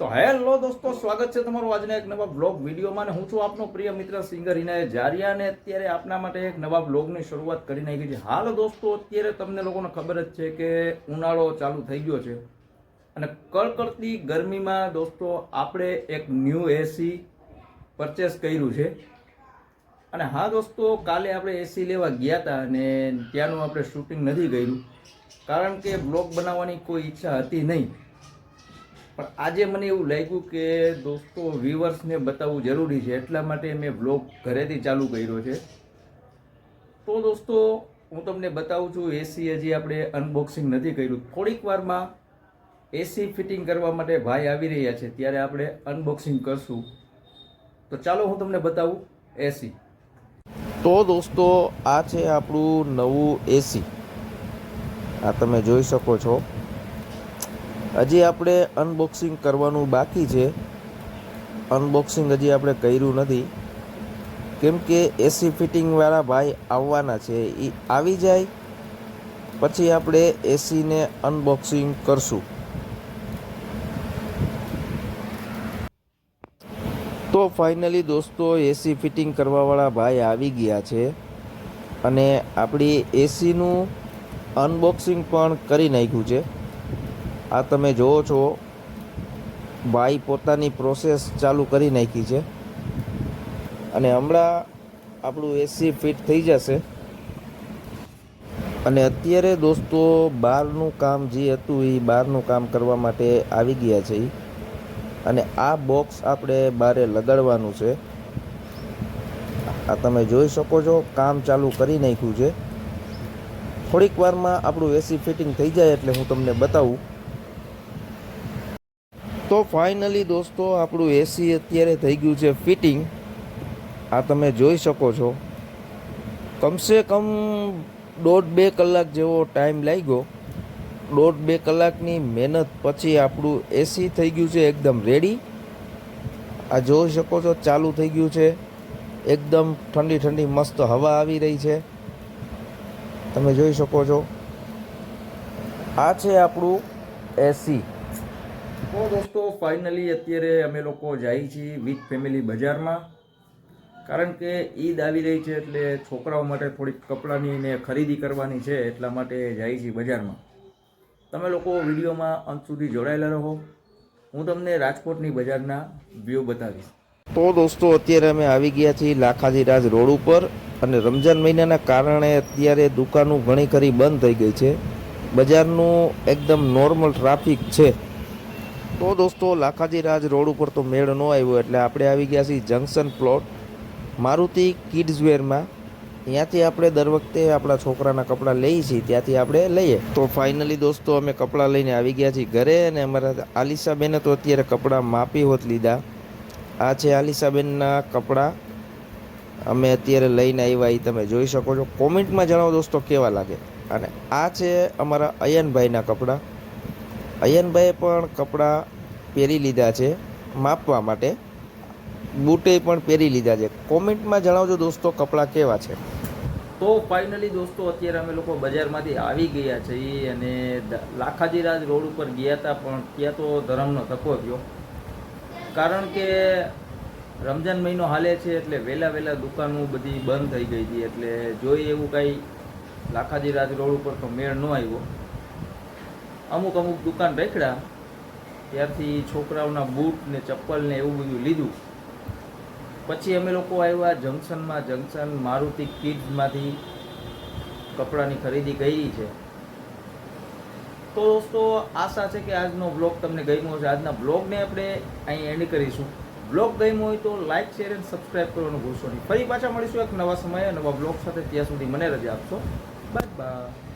તો હેલો દોસ્તો, સ્વાગત છે તમારું આજના એક નવા બ્લોગ વિડીયોમાં અને હું છું આપનો પ્રિય મિત્ર સિંગર હિનાય જારિયા અને અત્યારે આપના માટે એક નવા બ્લોગની શરૂઆત કરી નાખી છે. હાલ દોસ્તો, અત્યારે તમને લોકોને ખબર જ છે કે ઉનાળો ચાલુ થઈ ગયો છે અને કડકડતી ગરમીમાં દોસ્તો, આપણે એક ન્યૂ એસી પરચેસ કર્યું છે. અને હા દોસ્તો, કાલે આપણે એસી લેવા ગયા હતા અને ત્યાંનું આપણે શૂટિંગ નથી કર્યું. કારણ કે બ્લોગ બનાવવાની કોઈ ઈચ્છા હતી નહીં. પણ આજે મને એવું લાગ્યું કે દોસ્તો વ્યુઅર્સને બતાવવું જરૂરી છે. એટલા માટે મેં બ્લોગ ઘરેથી ચાલુ કર્યો છે. તો દોસ્તો, હું તમને બતાવું છું એસી હજી આપણે અનબોક્સિંગ નથી કર્યું. થોડીક વારમાં એસી ફિટિંગ કરવા માટે ભાઈ આવી રહ્યા છે. ત્યારે આપણે અનબોક્સિંગ કરશું. તો ચાલો હું તમને બતાવું એસી તો દોસ્તો, આ છે આપણું નવું એસી આ તમે જોઈ શકો છો. હજી આપણે અનબોક્સિંગ કરવાનું બાકી છે. અનબોક્સિંગ હજી આપણે કર્યું નથી. કેમ કે એસી ફિટિંગવાળા ભાઈ આવવાના છે. એ આવી જાય, પછી આપણે એસીને અનબોક્સિંગ કરશું. તો ફાઇનલી દોસ્તો એસી ફિટિંગ કરવાવાળા ભાઈ આવી ગયા છે અને આપણી એસીનું અનબોક્સિંગ પણ કરી નાખ્યું છે. આ તમે જુઓ છો, ભાઈ પોતાની પ્રોસેસ ચાલુ કરી નાખી છે. અને હમણાં આપણું એસી ફિટ થઈ જશે. અને અત્યારે દોસ્તો બહારનું કામ જે હતું એ બહારનું કામ કરવા માટે આવી ગયા છે. અને આ બોક્સ આપણે બારે લગાડવાનું છે. આ તમે જોઈ શકો છો, કામ ચાલુ કરી નાખ્યું છે. થોડીક વારમાં આપણું એસી ફિટિંગ થઈ જાય એટલે હું તમને બતાવું. તો ફાઇનલી દોસ્તો, આપણું એસી અત્યારે થઈ ગયું છે ફિટિંગ. આ તમે જોઈ શકો છો. કમસે કમ દોઢ બે કલાક જેવો ટાઈમ લાગ્યો. દોઢ બે કલાકની મહેનત પછી આપણું એસી થઈ ગયું છે એકદમ રેડી આ જોઈ શકો છો, ચાલુ થઈ ગયું છે. એકદમ ઠંડી ઠંડી મસ્ત હવા આવી રહી છે. તમે જોઈ શકો છો. આ છે આપણું એસી તો દોસ્તો ફાઇનલી અત્યારે અમે લોકો જઈએ છીએ વિથ ફેમિલી બજારમાં. કારણ કે ઈદ આવી રહી છે એટલે છોકરાઓ માટે થોડીક કપડાની ને ખરીદી કરવાની છે એટલા માટે જઈએ છીએ બજારમાં. તમે લોકો વિડીયોમાં અંત સુધી જોડાયેલા રહો. હું તમને રાજકોટની બજારના વ્યૂ બતાવીશ. તો દોસ્તો, અત્યારે અમે આવી ગયા છીએ લાખાજી રાજ રોડ ઉપર અને રમજાન મહિનાના કારણે અત્યારે દુકાનો ઘણી ખરી બંધ થઈ ગઈ છે. બજારનું એકદમ નોર્મલ ટ્રાફિક છે. તો દોસ્તો, લાખાજી રાજ રોડ ઉપર તો મેળ ન આવ્યો એટલે આપણે આવી ગયા છીએ જંકશન પ્લોટ મારુતિ કિડ્સ વેરમાં. ત્યાંથી આપણે દર વખતે આપણા છોકરાના કપડાં લઈએ છીએ, ત્યાંથી આપણે લઈએ. તો ફાઇનલી દોસ્તો, અમે કપડાં લઈને આવી ગયા છીએ ઘરે અને અમારા આલિશાબેને તો અત્યારે કપડાં માપી હોત લીધા. આ છે આલિશાબેનના કપડાં. અમે અત્યારે લઈને આવ્યા એ તમે જોઈ શકો છો. કોમેન્ટમાં જણાવો દોસ્તો, કેવા લાગે? અને આ છે અમારા અયનભાઈના કપડાં. અયનભાઈએ પણ કપડાં પહેરી લીધા છે, માપવા માટે. બૂટે પણ પહેરી લીધા છે. કોમેન્ટમાં જણાવજો દોસ્તો, કપડાં કેવા છે? તો ફાઇનલી દોસ્તો, અત્યારે અમે લોકો બજારમાંથી આવી ગયા છીએ અને લાખાજીરાજ લાખાજી રાજ રોડ ઉપર ગયા હતા, પણ ત્યાં તો ધરમનો ધક્કો થયો. કારણ કે રમજાન મહિનો હાલે છે, એટલે વહેલા વહેલા દુકાનો બધી બંધ થઈ ગઈ હતી, એટલે જોઈએ એવું કાંઈ લાખાજી રાજ રોડ ઉપર તો મેળ ન આવ્યો. અમુક અમુક દુકાન રેખડા ત્યારથી છોકરાઓના બૂટ ને ચપ્પલ ને એવું બધું લીધું. પછી અમે લોકો આવ્યા, જંકશનમાં, જંકશન, મારુતિ કિડ્સમાંથી કપડાની ખરીદી કરી છે. તો દોસ્તો, આશા છે કે આજનો બ્લોગ તમને ગમ્યો છે આજના બ્લોગને આપણે અહીં એન્ડ કરીશું. બ્લોગ ગમ્યો હોય તો લાઇક શેર એન્ડ સબસ્ક્રાઈબ કરવાનું ભૂલશો નહીં. ફરી પાછા મળીશું એક નવા સમયે, નવા બ્લોગ સાથે. ત્યાં સુધી મને રજા આપશો. Bye bye